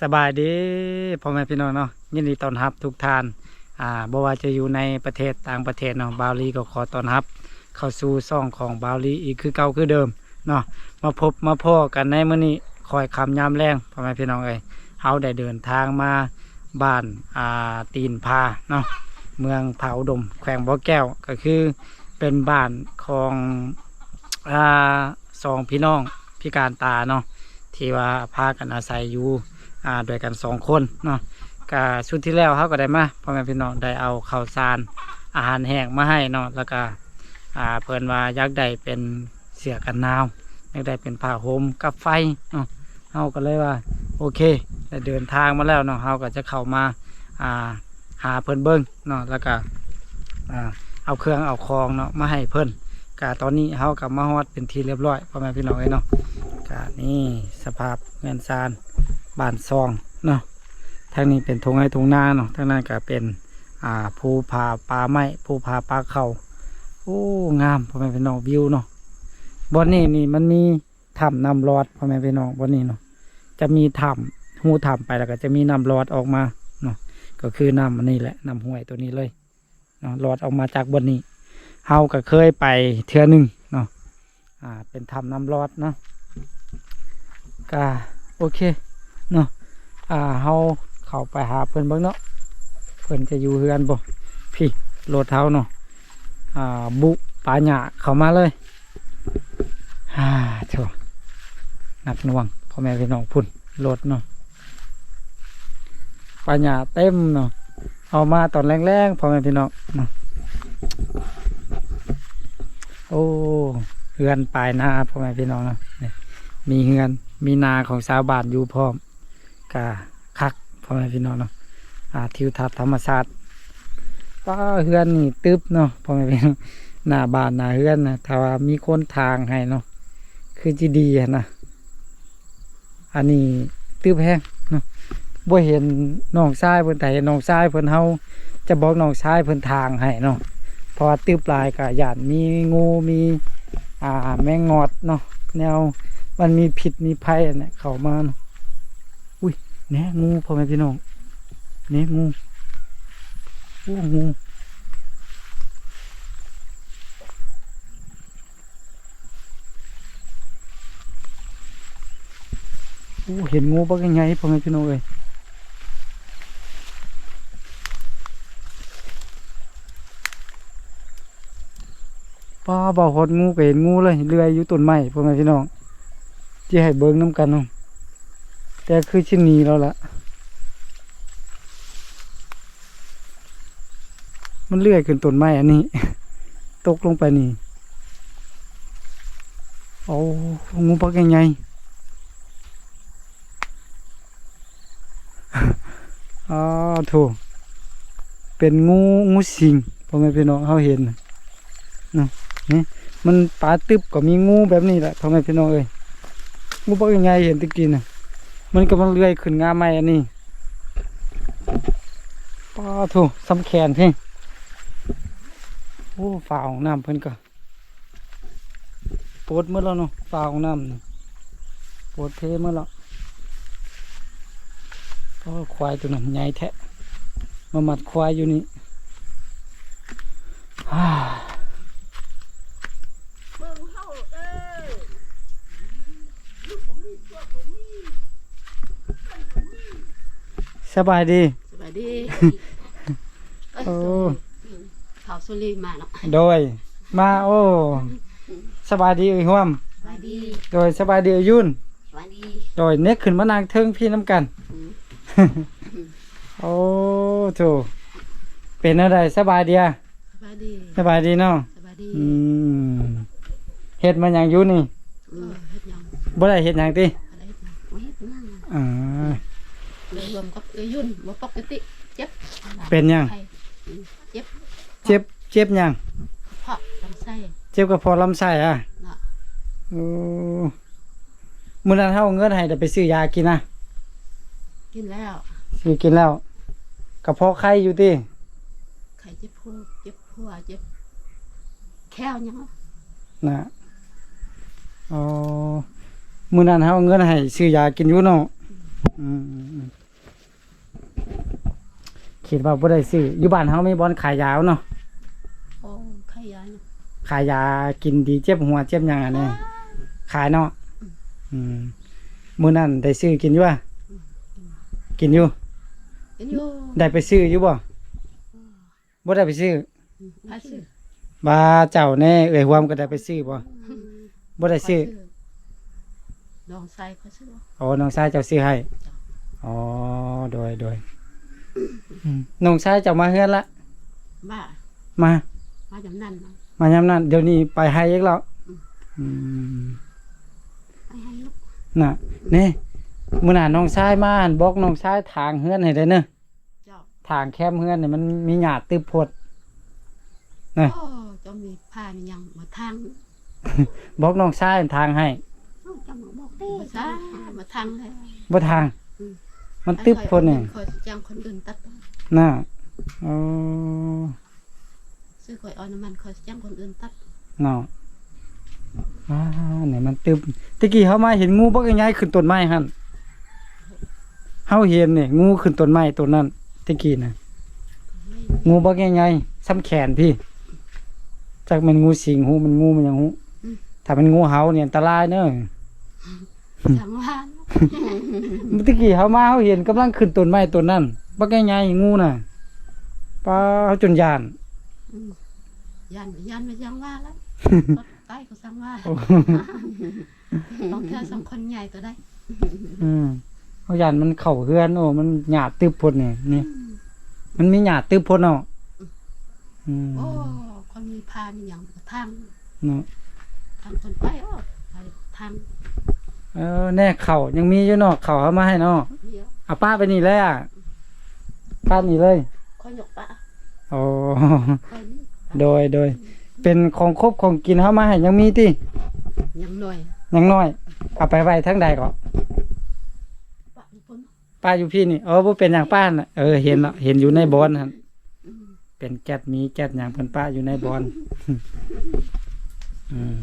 สบายดีพ่อแม่พี่น้องเนาะยินดีต้อนรับทุกท่านอ่าบ่ว่าจะอยู่ในประเทศต่างประเทศเนาะบาวลีก็ขอต้อนรับ เข้าสู่ซ่องของบาวลีอีกคือเก่าคือเดิมเนาะมาพบมาพ่อกันในมื้อนี้คอยคำยามแรงพ่อแม่พี่น้องเอ้ยเฮาได้เดินทางมาบ้านอ่าตีนพาเนาะเมืองผาอุดม แขวงบ่อแก้วก็คือเป็นบ้านของอ่าสองพี่น้องพิการตาเนาะที่ว่าพากันอาศัยอยู่ อ่าด้วยกันสองคนเนาะกาชุดที่แล้วเขาก็ได้มาพ่อแม่พี่น้องได้เอาข้าวสารอาหารแห้งมาให้เนาะแล้วก็อ่าเพิ่นว่าอยากได้เป็นเสือกันหนาวอยากได้เป็นผ้าห่มกับไฟเนาะเฮาก็เลยว่าโอเคได้เดินทางมาแล้วเนาะเฮาก็จะเข้ามาอ่าหาเพิ่นเบิ้งเนาะแล้วก็อ่าเอาเครื่องเอาของเนาะมาให้เพิ่นกาตอนนี้เฮากับมาฮอดเป็นทีเรียบร้อยพ่อแม่พี่น้องเอ้ยเนาะกะนี่สภาพเงินซาน บานซองเนาะทางนี้เป็นทงไห้ทงนาเนาะทางนั้นก็เป็นอ่าภูผาปลาไม้ภูผาปลาเขาโอ้งามพ่อแม่พี่น้องวิวเนาะบนนี้นี่มันมีถ้ำน้ำรอดพ่อแม่พี่น้องบนนี้เนาะจะมีถ้ำหูถ้ำไปแล้วก็จะมีน้ำรอดออกมาเนาะก็คือน้ำอันนี้แหละน้ำห้วยตัวนี้เลยเนาะรอดออกมาจากบนนี้เฮาก็เคยไปเทือหนึ่งเนาะอ่าเป็นถ้ำน้ำรอดเนาะก็โอเค เนาะอ่าเฮาเข้าไปหาเพิ่นเบิ่งเนาะเพิ่นจะอยู่เฮือนบ่พี่โลดเท้าเนาะอ่าบุปาหยาเข้ามาเลยฮ่าโถหนักหน่วงพ่อแม่พี่น้องพุ่นโลดเนาะปาหยาเต็มเนาะเอามาตอนแรงๆพ่อแม่พี่น้องเนาะโอ้เฮือนปลายนาพ่อแม่พี่น้องเนาะมีเฮือนมีนาของชาวบ้านอยู่พร้อม กะคักพ่อแม่พี่น้องเนาะอ่าทิวทัศน์ธรรมชาติป้าเฮือนนี่ตึบเนาะพ่อแม่พี่น้องหน้าบ้านหน้าเฮือนนะถ้าว่ามีคนทางให้เนาะคือจีดีนะอันนี้ตึบแห้งเนาะบ่เห็นน้องชายเพิ่นแต่เห็นน้องชายเพิ่นเฮาจะบอกน้องชายเพิ่นทางให้เนาะเพราะว่าตึบลายกะยานมีงูมีอ่าแมงงอดเนาะแนวมันมีผิดมีภัยเนี่ยเข้ามาเนาะ อุ้ยงูพ่อแม่พี่น้องแหนงูโอ้งูโอ้เห็นงูบ้างยังไงพ่อแม่พี่น้องเอ้ยป้าบ่าหดงูก็เห็นงูเลยเลื้อยอยู่ต้นไม้พ่อแม่พี่น้องที่ให้เบิ้งน้ำกันเนาะ แต่คือชิ้นนี้แล้วล่ะ มันเลื่อยขึ้นต้นไม้อันนี้ ตกลงไปนี่โอ้งูปักยังไงอ๋อถูกเป็นงูงูสิงพ่อแม่พี่น้องเขาเห็นนะนี่มันปลาตึบก็มีงูแบบนี้แหละพ่อแม่พี่น้องเอ้ยงูปักยังไงเห็นตะกี้น่ะ มันกำลังเลื้อยขึ้นงาไม้อันนี้ป้าถูซ้ำแขนเพ่งโอ้ฝ่าของน้ำเพิ่นก็ปวดเมื่อแล้วเนาะฝ่าของน้ำนี่ปวดเทเมื่อแล้วโอ้ควายตัวนั้นใหญ่แทะมามัดควายอยู่นี่ฮ่า เบิ่งเฮาเอ้ย สบายดีสวัสดีโอ้เขาสุรีมาเนาะโดย มาโอ้สบายดีเอ้ยห่วมสวัสดี โดยสบายดีเอ้ยยุ่นสวัสดีโดยเน็กขึ้นมานางเทิงพี่น้ำกันอืมโอ้โถเป็นอะไรสบายดีอะสวัสดีสบายดีเนาะสวัสดีอืมเฮ็ดมันอย่างอยู่นี่เออเฮ็ดหยังบ่ได้เฮ็ดหยังติอะไรเฮ็ดหยังบ่เฮ็ดหยังอ่า เลยรวมกับเอ้ยยุ่นบ่ปกติเจ็บเป็นหยัง ไข้อืมเจ็บเจ็บเจ็บหยัง เพราะลำไส้เจ็บกระเพาะลำไส้อะเนาะโอ้มื้อนั้นเฮาเอาเงินให้แต่ไปซื้อยากินนะกินแล้วซื้อกินแล้วกระเพาะไข้อยู่ติไข้เจ็บหัวเจ็บหัวเจ็บแข้วหยังนะอ๋อมื้อนั้นเฮาเอาเงินให้ซื้อยากินอยู่เนาะอืมอืมอืม คิดว่าบ่ได้ซื้ออยู่บ้านเฮามีบอนขายยาวเนาะโอ้ขยายนะขายยากินดีเจ็บหัวเจ็บหยังอันนี้ขายเนาะอืมมื้อนั้นได้ซื้อกินอยู่บ่กินอยู่ เห็นอยู่ได้ไปซื้ออยู่บ่บ่ได้ไปซื้อไปซื้อว่าเจ้าแน่เอ่ยหวมก็ได้ไปซื้อบ่บ่ได้ซื้อลองใส่เขาซื้ออ๋อน้องชายเจ้าซื้อให้อ๋อโดยโดยอืม น้องชายเจ้ามาเฮือนละบ้ามา มาจำนั่นเนาะมายามนั้นเดี๋ยวนี้ไปให้อีกแล้วอืมไปให้ลูกน่ะนี่มื้อหน้าน้องชายมาหั่นบอกน้องชายทางเฮือนให้ได้เด้อเจ้าทางแคมเฮือนนี่มันมีหญ้าตึบโพดโอ้เจะมีผ้ามีหยังมาทางบอกน้องชายทางให้จะมาบอกได้มาทางมาทางเลยบ่ทาง มันตึบโพดนี่คอยจ้างคนอื่นตัดน่ะอ๋อซื้อคอยเอาน้ำมันคอยจ้างคนอื่นตัดเนาะอ่าเนี่ยมันตึบตะกี้เฮามาเห็นงูบักใหญ่ๆขึ้นต้นไม้หั่นเฮาเห็นนี่งูขึ้นต้นไม้ต้นนั้นตะกี้น่ะไม่งูบักใหญ่ๆซ้ำแขนพี่จักมันงูสิงหูมันงูมันหยังหูถ้ามันงูเห่าเนี่ยอันตรายเด้อจังว่า เมื่อกี้เฮามาเฮาเห็นกำลังขึ้นต้นไม้ต้นนั้นบักใหญ่ๆงูน่ะป้าเฮาจนย่านยันยันไม่ยังว่าแล้วใต้ก็สั่งว่าโอ้ต้องเธอสองคนใหญ่ตัวได้ อืมเฮาย่านมันเข้าเฮือนโอ้มันหยาดตึบพดนี่นี่ มันมีหยาดตึบพดเนาะอืมโอ้คนมีผ้ามีหยังมาทางเนาะทางคนไปอ้อไปทาง เออแน่เข่ายังมีอยู่เนาะเข่าเอามาให้เนาะเดียวเอาป้าไปนี่เลยอะป้านี่เลย คอยหยกปะโอ้คอยนี่โดยโดย เป็นของครบของกินเฮามาให้ยังมีติยังหน่อยยังน้อย เอาไปไว้ทั้งใดก็ปะอยู่บนป้าอยู่พี่นี่เออบ่เป็นอย่างป้าน่ะเออเห็นแล้วเห็นอยู่ในบอนหั่นเป็นแก๊สมีแก๊สหยังเพิ่นป้าอยู่ในบอนอืม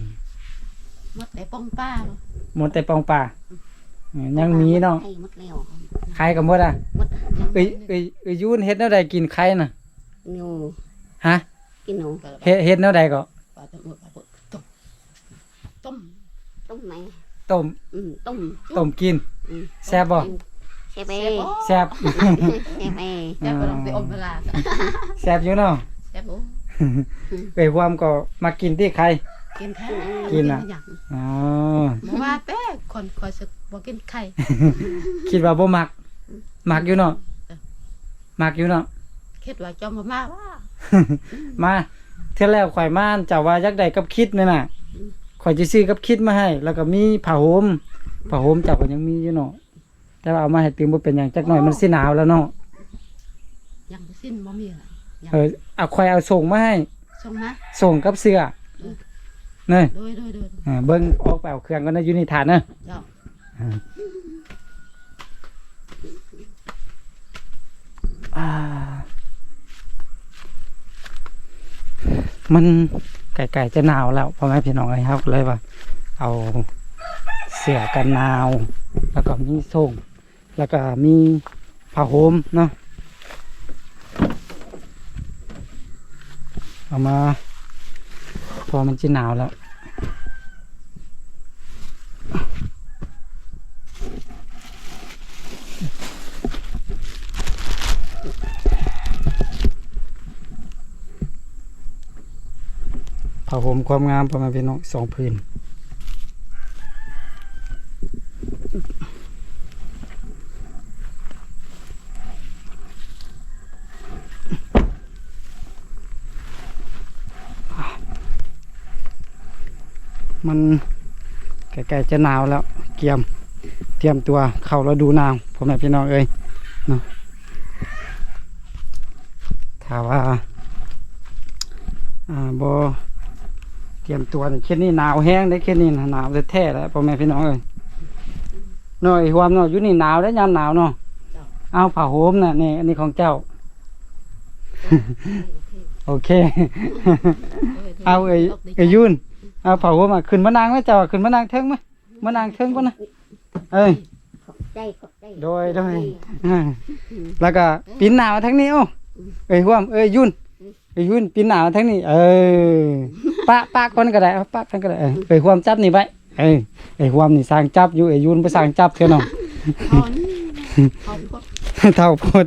หมดแต่ป้องป้าเนาะ หมดแต่ปองป่าเออยังมีเนาะให้หมดแล้วใครก็หมดอะหมดยังเอ้ยเอ้ยเอ้ยยูนเฮ็ดแนวใดกินไข่น่ะหนูฮะกินหนูเฮ็ดเฮ็ดแนวใดก็ปลาต้มปลาต้มต้มต้มไหนต้มอืมต้มต้มกินอืมแซ่บบ่แซ่บเอแซ่บบ่แซ่บแซ่บเอแซ่บไปลองไปอมเวลาแซ่บอยู่เนาะแซ่บโอ้เอ้ยความก็มากินที่ไข่ กินแท้กินอะอย่างอ๋อ บ่ว่าแต่คนคอยสึกบ่กินไข่คิดว่าบ่มัก มักอยู่เนาะ มักอยู่เนาะ คิดว่าจอมบ่มาว่า มาเทื่อแล้วข่อยมาเจ้าว่าอยากได้กับคิดนี่น่ะข่อยสิซื้อกับคิดมาให้ แล้วก็มีผ้าห่มผ้าห่มเจ้าก็ยังมีอยู่เนาะ แต่ว่าเอามาให้ติมบ่เป็นหยังจักหน่อยมันสิหนาวแล้วเนาะ ยังบ่สิ้นบ่มีอะไรยังเออเอาข่อยเอาส่งมาให้ ส่งมาส่งกับเสื้อ เนยโดยโดยโดยอ่าเบิ้งออกไปเอาเครื่องก็นะอยู่ในฐานเนอะเจ้าอ่า มันไก่ๆจะหนาวแล้วพ่อแม่พี่น้องไอ้ครับก็เลยว่า เอาเสื้อกันหนาว แล้วก็มีส่ง แล้วก็มีผ้าห่มเนาะเอามา พอมันจะหนาวแล้ว ผ้าห่มความงามประมาณพี่น้องสองพื้นมัน ใกล้ๆจะหนาวแล้วเกียมเตรียมตัวเข้าฤดูหนาวพ่อแม่พี่น้องเอ้ยเนาะถ้าว่าอ่าบเตรียมตัวนี่แค่นี้หนาวแห้งได้แค่นี้นะหนาวแท้ๆแล้วพ่อแม่พี่น้องเอ้ยหน่อยความเนาะอยู่นี่หนาวได้ยามหนาวเนาะเอาผ้าห่มน่ะนี่อันนี้ของเจ้า โอเค เอาเอ้ยเอ้ยยุ่น เอาผ้าห่มอะขึ้นมานางไหมเจ้าขึ้นมานางเทิงไหมมานางเทิงป่ะนะเอ้ยใจขอบใจโดยโดยอ่าแล้วก็ปีนหน้ามาทางนี้โอ้เอ้ยห่วมเอ้ยยุ่นเอ้ยยุ่นปีนหน้ามาทางนี้ เออปะปะคนก็ได้เอาปะคนก็ได้เออเอ้ยห่วมจับนี่ไว้เอ้ยเอ้ยห่วมนี่สร้างจับอยู่เอ้ยยุ่นไปสร้างจับเถอะน้องเขานี่เขาพดเท่าพด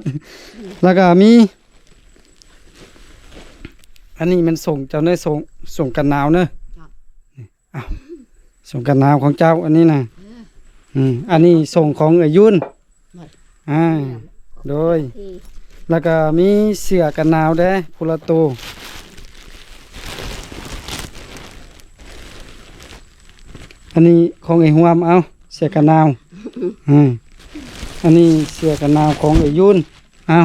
แล้วก็มี อันนี้มันส่งเจ้าเนยส่งส่งกันหนาวเนอะนี่อ้าว ส่งกันหนาวของเจ้าอันนี้นะเอออืมอันนี้ส่งของเอ้ยยุ่นอ่าโดยที่แล้วก็มีเสื้อกันหนาวเด้พุละตัวอันนี้ของไอ้หวมเอาเสื้อกันหนาวอืมอันนี้เสื้อกันหนาวของไอ้ยุนเอา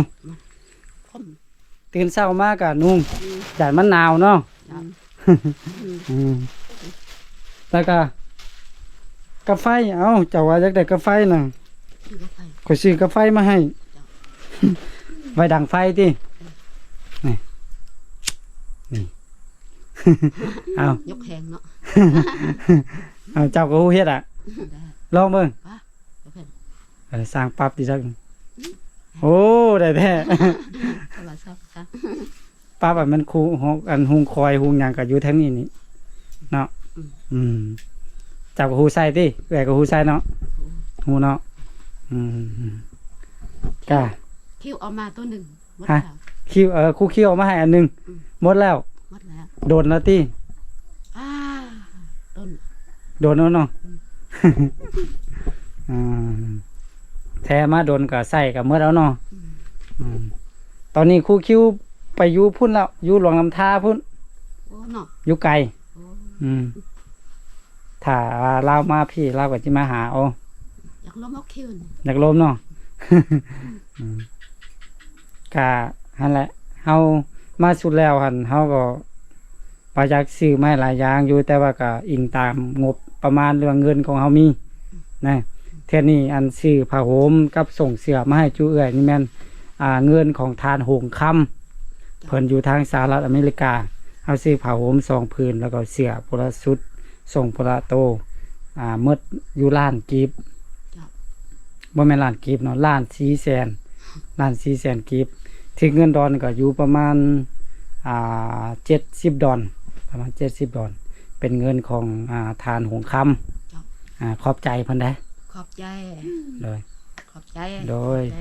ผมตื่นเช้ามากะนุ่งจานมันหนาวเนาะจ้ะอืม แล้วก็กาแฟเอาเจ้าว่าอยากได้กาแฟน่ะชื่อก็ไปขอยซื้อกาแฟมาให้ไว้ดังไฟตินี่นี่เอายกแหงเนาะเอาเจ้าก็ฮู้เฮ็ดอะได้ลองเบิ่งปะยกแหงเออสร้างปรับดิจักโอ้ได้แท้โทรศัพท์ค่ะปรับอะมันคูหกอันหุงคอยหุงหยังก็อยู่ทางนี้นี่เนาะ อืมเจ้าก็ฮู้ใส่ติแหวก็ฮู้ใส่เนาะฮู้เนาะอืมกะคิวเอามาตัวหนึ่งหมดฮะแล้วคิวเออครูคิวเอามาให้อันหนึงอืมหมดแล้ว หมดแล้วโดนแล้วติอ่าต้น โดนแล้วเนาะอืมแท้มาโดนก็ใส่กับเมื่อแล้วเนาะอืมตอนนี้ครูคิวไปอยู่พุ่นแล้วอยู่หลวงลำทาพุ่นโอ้เนาะอยู่ไกลโอ้อืมถ้าเรามาพี่เราก็จะมาหาเอาอยากล้มเอาคิวนี่อยากลมเนาะอืมกะฮันแหละเฮามาสุดแล้วหันเฮาก็ปอยากซื้อไม้หลายอย่างอยู่แต่ว่าก็อิงตามงบประมาณเรื่องเงินของเฮามีนะเท่านี้อันซื้อผ้าห่มกับส่งเสื้อมาให้จูเอื้อยนี่แม่นอ่าเงินของทานโหงคำเพิ่นอยู่ทางสหรัฐอเมริกา เฮาซื้อผ้าห่มสองผืนแล้วก็เสื้อพละสุดส่งพละโต อ่าเมดอยู่ล้านกีบบ่แม่นล้านกีบเนาะล้านสี่แสนล้านสี่แสนกีบที่เงินดอนก็อยู่ประมาณอ่าเจ็ดสิบดอนประมาณเจ็ดสิบดอน เป็นเงินของอ่าทานหงคำอ่าขอบใจเพิ่นได้ขอบใจโดยขอบใจ โดยขอบใจ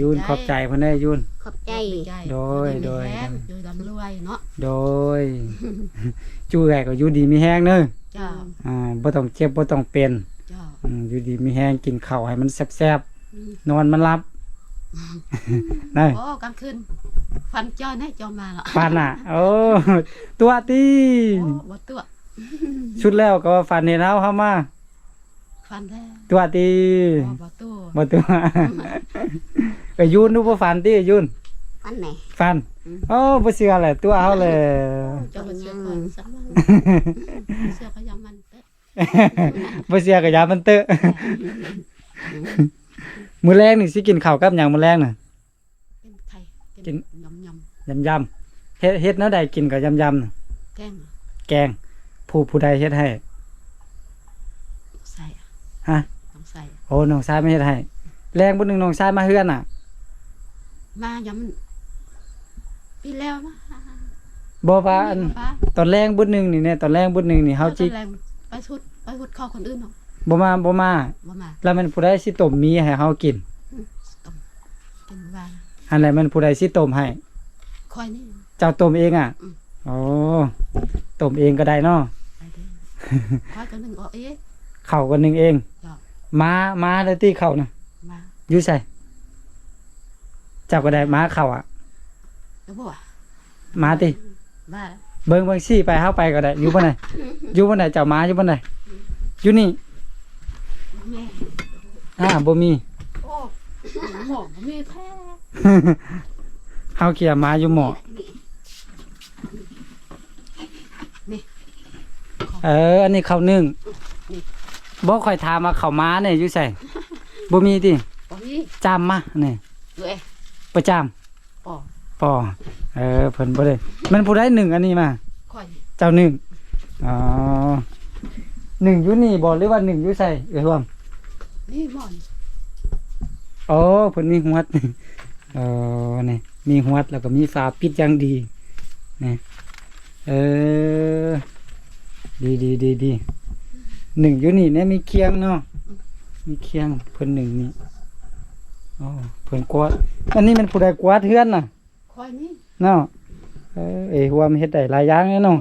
ยุนขอบใจเพิ่นได้ยุน ขอบใจใจโดยโดยแฮงโดยดำรวยเนาะ โดยจูแหกก็อยู่ดีมีแห้งเด้อเจ้าอ่าบ่ต้องเจ็บบ่ต้องเป็นเจ้าอืมอยู่ดีมีแห้งกินข้าวให้มันแซ่บๆนอนมันหลับนั่นโอ้กลางคืนฟันจ้อยให้จอมมาเหรอฟันอะ โอ้ตัวตีโอ้บ่ตัวชุดแล้วก็ว่าฟันเห็นเฮาเข้ามา ฟันแท้ตัวตีโอ้บ่ตัวบ่ตัวเอ้ยยุนดูบ่ฟันติยุนอันไหนฟันโอ้บ่เชื่อแหละตัวเฮาเลยเจ้าบ่เชื่อก่อนสักวันเชื่อก็ยังมันเตะบ่เชื่อก็อย่ามันเตอะมื้อแรกนี่สิกินข้าวกับหยังมื้อแรกน่ะเป็นไข่กินยำยยำยำๆเฮ็ดเฮ็ดแนวใดกินกับยำยำๆน่ะำแกงแกงผู้ผู้ใดเฮ็ดให้ใส่ ฮะต้องใส่โอ้น้องชายไม่เฮ็ดให้แรงบ่หนึงน้องชายมาเฮือนน่ะ มายำมันปีแล้วมาบ่ว่าอันป้าตอนแรงบุญหนึงนี่เนี่ยตอนแรงบุญหนึงนี่เฮาจิแรงไปชุดไปหุดข้าวคนอื่นเนาะบ่มาบ่มา บ่มาแล้วมันผู้ใดสิต้มมีให้เฮากินต้มกินว่าอันไหนมันผู้ใดสิต้มให้ คอยนี่ เจ้าต้มเองอะอืม โอ้ต้มเองก็ได้เนาะ ไปเด้อ คอยตัวหนึงเอาเอ๊ะ ข้าวก็นึ่งเองจ้ะมามาเลยที่ข้าวน่ะมาอยู่ใส่เจ้าก็ได้มาข้าวอะแล้วบ่ว่ามาติบ้าเบิ่งเบิ่งซี่ไปเฮาไปก็ได้อยู่บ่ไหนอยู่บ่ไหนเจ้ามาอยู่บ่ไหนอยู่นี่แม่อ่าบ่มีโอ้หมอบ่มีแท้เฮาเกียร์มาอยู่หมอเออ อันนี้ข้าวนึ่ง บ่ค่อยถามว่าข้าวม้าเนี่ยอยู่ใส่บ่มีติบ่มีจามมานี่เอ้ยประจามอ๋อปอเออเพิ่นบ่ได้มันผู้ใดหนึ่งอันนี้มาคอยเจ้าหนึ่งอ๋อหนึ่งอยู่นี่บ่หรือว่าหนึ่งอยู่ใส่เอ้ยรวมนี่หมอนโอ้เพิ่นมีหวด เออนี่มีหวดแล้วก็มีฝาปิดอย่างดีนี่เออดีดีดีดี หนึ่งอยู่นี่เนี่ยมีเคียงเนาะมีเคียงเพิ่นหนึ่งนี่อ๋อเพิ่นกวาดอันนี้มันผู้ใดกวาดเฮือนน่ะคอยนี่เนาะเออเอยหัวมันเฮ็ดได้หลายอย่างเลยเนาะ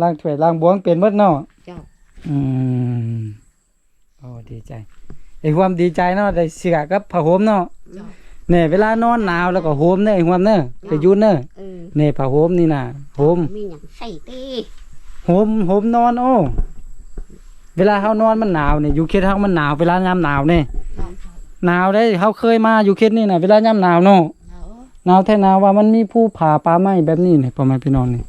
ล้างถ้วยล้างบวงเป็นหมดเนาะเจ้าอืมโอ้ดีใจไอ้หวมดีใจเนาะได้เสือกับผ้าห่มเนาะเจ้าเนี่ยเวลานอนหนาวแล้วก็ห่มเด้อไอ้หวมเด้อไปอยุ่นเด้อเออเนี่ยผ้าห่มนี่น่ะห่มมีหยังใส่ตี ห่มห่มนอนโอ้ เวลาเฮานอนมันหนาวเนี่ยอยู่เขตเฮามันหนาวเวลายามหนาวเนี่ยเจ้าหนาวได้เฮาเคยมาอยู่เขตนี่น่ะเวลายามหนาวเนาะเจ้าหนาวแท้หนาวว่ามันมีผู้ผ่าป่าไม้แบบนี้นี่ประมาณพี่น้องนี่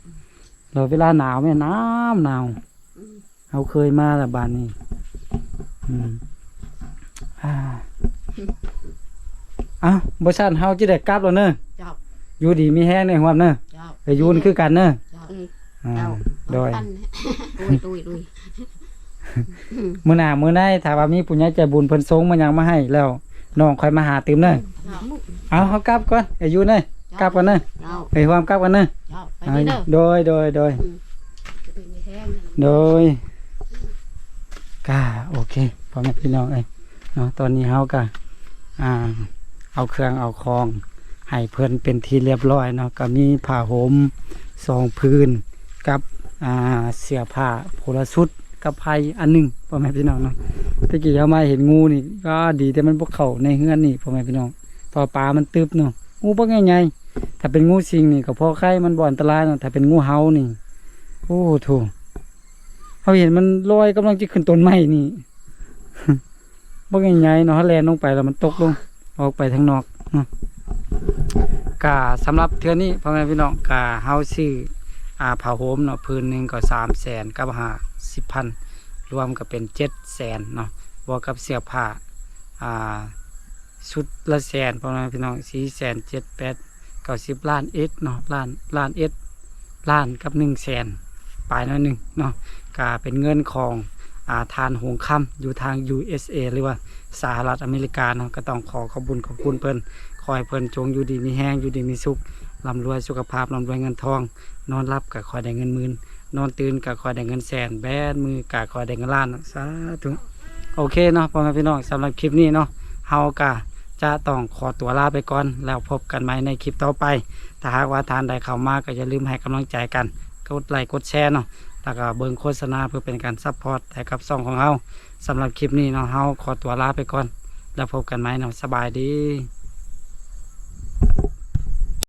แล้วเวลาหนาวเนี่ยหนาวหนาวอืมเขาเคยมาและบ้านนี้อืมอ่าเอ้าบ่ซั่นเฮาจิได้กลับแล้วเนอะเจ้าอยู่ดีมีแฮงในหวมเนอะเจ้าไปอยูนคือกันเนอะ เจ้าอ่าเจ้าโดยปั้นเนี่ยตุยตุยตุยมื้อหน้ามื้อใดถ้าว่ามีผู้ใหญ่ใจบุญเพิ่นส่งมาหยังมาให้แล้วน้องค่อยมาหาติมเนอะเจ้าเอาเฮากลับก่อนไปอยู่เนอะกลับก่อนเนอะเจ้าไปหวมกลับก่อนเนอะเจ้าไปเอานี่เด้อโดยโดยโดยจะเป็นมีแห้งนะโดยก็โอเคพ่อแม่พี่น้องเอ้ยเนาะตอนนี้เฮาก็อ่า เอาเครื่องเอาของให้เพิ่นเป็นที่เรียบร้อยเนาะก็มีผ้าห่มสองพื้น กับเสื้อผ้าโพลชุดกับไผอันหนึงพ่อแม่พี่น้องเนาะตะกี้เอามาเห็นงูนี่ก็ดีแต่มันบ่เขาในเฮือนนี่พ่อแม่พี่น้องพอปลามันตึบเนาะงูบ่ใหญ่ๆถ้าเป็นงูสิงนี่ก็พอไข่มันบ่อนตรายเนาะถ้าเป็นงูเห่านี่โอ้โถเขาเห็นมันลอยกำลังจะขึ้นต้นไม้นี่บ่ใหญ่ๆเนาะแลนลงไปแล้วมันตกลงออกไปทางนอกเนาะกาสำหรับเทือนี้พ่อแม่พี่น้องกาเฮาซื้อ อาผ้าห่มเนาะพื้นหนึ่งก็สามแสนกับห้าสิบพันรวมก็เป็นเจ็ดแสนเนาะบวกกับเสื้อผ้าอ่าชุดละแสนพ่อแม่พี่น้องสี่แสนเจ็ดแปดเก้าสิบล้านเอ็ดเนาะล้านล้านเอ็ดล้านกับหนึ่งแสนปลายน้อยหนึ่งเนาะกาเป็นเงินของอ่าทานหงคำอยู่ทาง USA หรือว่าสหรัฐอเมริกาเนาะก็ต้องขอขอบคุญขอบคุณเพิ่นคอยเพิ่นจงอยู่ดีมีแห้งอยู่ดีมีสุข ร่ำรวยสุขภาพร่ำรวยเงินทอง นอนรับก็คอยได้เงินหมื่นนอนตื่นก็คอยได้เงินแสนแบนมือก็คอยได้เงินล้านเนาะสาธุโอเคเนาะพ่อแม่พี่น้องสำหรับคลิปนี้เนาะเฮาก็จะต้องขอตัวลาไปก่อน แล้วพบกันใหม่ในคลิปต่อไป ถ้าหากว่าทานใดเข้ามาก็อย่าลืมให้กำลังใจกัน กดไลค์กดแชร์เนาะแล้วก็เบิ่งโฆษณาเพื่อเป็นการซัพพอร์ตให้กับซ่องของเฮาสำหรับคลิปนี้เนาะเฮาขอตัวลาไปก่อน แล้วพบกันไหม่เนาะสบายดี